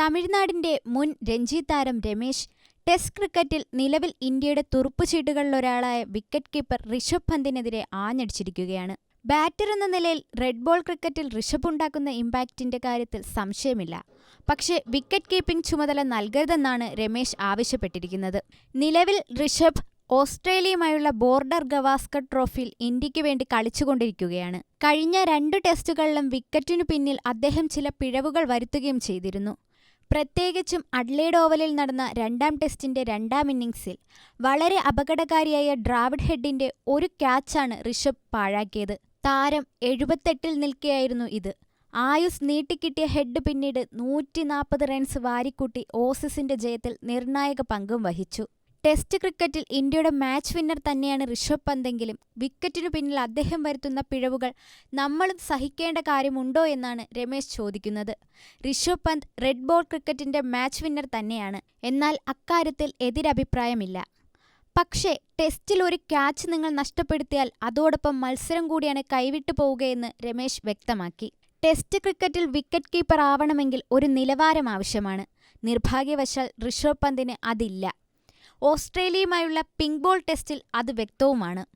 തമിഴ്നാടിന്റെ മുൻ രഞ്ജി താരം രമേശ് ടെസ്റ്റ് ക്രിക്കറ്റിൽ നിലവിൽ ഇന്ത്യയുടെ തുറുപ്പുചീട്ടുകളിലൊരാളായ വിക്കറ്റ് കീപ്പർ ഋഷഭ് പന്തിനെതിരെ ആഞ്ഞടിച്ചിരിക്കുകയാണ്. ബാറ്റർ എന്ന നിലയിൽ റെഡ് ബോൾ ക്രിക്കറ്റിൽ ഋഷഭ് ഉണ്ടാക്കുന്ന ഇമ്പാക്റ്റിന്റെ കാര്യത്തിൽ സംശയമില്ല. പക്ഷേ വിക്കറ്റ് കീപ്പിംഗ് ചുമതല നൽകരുതെന്നാണ് രമേശ് ആവശ്യപ്പെട്ടിരിക്കുന്നത്. നിലവിൽ ഋഷഭ് ഓസ്ട്രേലിയയുമായുള്ള ബോർഡർ ഗവാസ്കർ ട്രോഫിയിൽ ഇന്ത്യയ്ക്ക് വേണ്ടി കളിച്ചുകൊണ്ടിരിക്കുകയാണ്. കഴിഞ്ഞ രണ്ടു ടെസ്റ്റുകളിലും വിക്കറ്റിനു പിന്നിൽ അദ്ദേഹം ചില പിഴവുകൾ വരുത്തുകയും ചെയ്തിരുന്നു. പ്രത്യേകിച്ചും അഡ്ലേഡ് ഓവലിൽ നടന്ന രണ്ടാം ടെസ്റ്റിന്റെ രണ്ടാം ഇന്നിംഗ്സിൽ വളരെ അപകടകാരിയായ ഡ്രാവിഡ് ഹെഡിന്റെ ഒരു ക്യാച്ചാണ് ഋഷഭ് പാഴാക്കിയത്. താരം എഴുപത്തെട്ടിൽ നിൽക്കെയായിരുന്നു ഇത്. ആയുസ് നീട്ടിക്കിട്ടിയ ഹെഡ് പിന്നീട് നൂറ്റി നാൽപ്പത് റൺസ് വാരിക്കൂട്ടി ഓസീസിന്റെ ജയത്തിൽ നിർണായക പങ്കും വഹിച്ചു. ടെസ്റ്റ് ക്രിക്കറ്റിൽ ഇന്ത്യയുടെ മാച്ച് വിന്നർ തന്നെയാണ് ഋഷഭ് പന്തെങ്കിലും വിക്കറ്റിനു പിന്നിൽ അദ്ദേഹം വരുത്തുന്ന പിഴവുകൾ നമ്മളും സഹിക്കേണ്ട കാര്യമുണ്ടോ എന്നാണ് രമേശ് ചോദിക്കുന്നത്. ഋഷഭ് പന്ത് റെഡ് ബോൾ ക്രിക്കറ്റിന്റെ മാച്ച് വിന്നർ തന്നെയാണ്. എന്നാൽ അക്കാര്യത്തിൽ എതിരഭിപ്രായമില്ല. പക്ഷേ ടെസ്റ്റിൽ ഒരു ക്യാച്ച് നിങ്ങൾ നഷ്ടപ്പെടുത്തിയാൽ അതോടൊപ്പം മത്സരം കൂടിയാണ് കൈവിട്ടു പോവുകയെന്ന് രമേശ് വ്യക്തമാക്കി. ടെസ്റ്റ് ക്രിക്കറ്റിൽ വിക്കറ്റ് കീപ്പർ ആവണമെങ്കിൽ ഒരു നിലവാരം ആവശ്യമാണ്. നിർഭാഗ്യവശാൽ ഋഷഭ് പന്തിന് അതില്ല. ഓസ്ട്രേലിയയുമായുള്ള പിങ്ക് ബോൾ ടെസ്റ്റിൽ അത് വ്യക്തവുമാണ്.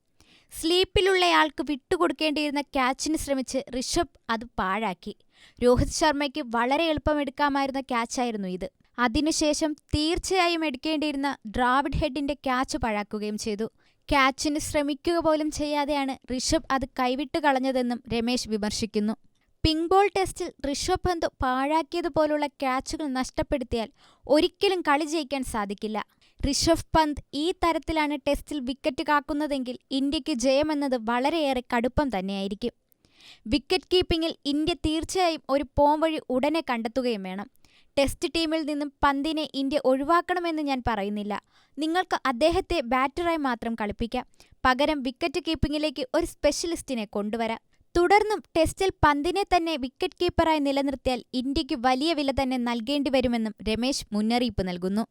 സ്ലീപ്പിലുള്ളയാൾക്ക് വിട്ടുകൊടുക്കേണ്ടിയിരുന്ന ക്യാച്ചിന് ശ്രമിച്ച് ഋഷഭ് അത് പാഴാക്കി. രോഹിത് ശർമ്മയ്ക്ക് വളരെ എളുപ്പമെടുക്കാമായിരുന്ന ക്യാച്ചായിരുന്നു ഇത്. അതിനുശേഷം തീർച്ചയായും എടുക്കേണ്ടിയിരുന്ന ഡ്രാവിഡ് ഹെഡിന്റെ ക്യാച്ച് പാഴാക്കുകയും ചെയ്തു. ക്യാച്ചിന് ശ്രമിക്കുക പോലും ചെയ്യാതെയാണ് ഋഷഭ് അത് കൈവിട്ട് കളഞ്ഞതെന്നും രമേശ് വിമർശിക്കുന്നു. പിങ്ക് ബോൾ ടെസ്റ്റിൽ ഋഷഭ് പന്ത് പാഴാക്കിയതുപോലുള്ള ക്യാച്ചുകൾ നഷ്ടപ്പെടുത്തിയാൽ ഒരിക്കലും കളി ജയിക്കാൻ സാധിക്കില്ല. ഋഷഭ് പന്ത് ഈ തരത്തിലാണ് ടെസ്റ്റിൽ വിക്കറ്റ് കാക്കുന്നതെങ്കിൽ ഇന്ത്യയ്ക്ക് ജയമെന്നത് വളരെയേറെ കടുപ്പം തന്നെയായിരിക്കും. വിക്കറ്റ് കീപ്പിംഗിൽ ഇന്ത്യ തീർച്ചയായും ഒരു പോംവഴി ഉടനെ കണ്ടെത്തുകയും വേണം. ടെസ്റ്റ് ടീമിൽ നിന്നും പന്തിനെ ഇന്ത്യ ഒഴിവാക്കണമെന്ന് ഞാൻ പറയുന്നില്ല. നിങ്ങൾക്ക് അദ്ദേഹത്തെ ബാറ്ററായി മാത്രം കളിപ്പിക്കാം. പകരം വിക്കറ്റ് കീപ്പിംഗിലേക്ക് ഒരു സ്പെഷ്യലിസ്റ്റിനെ കൊണ്ടുവരാം. തുടർന്നും ടെസ്റ്റിൽ പന്തിനെ തന്നെ വിക്കറ്റ് കീപ്പറായി നിലനിർത്തിയാൽ ഇന്ത്യയ്ക്ക് വലിയ വില തന്നെ നൽകേണ്ടി വരുമെന്നും രമേശ് മുന്നറിയിപ്പ് നൽകുന്നു.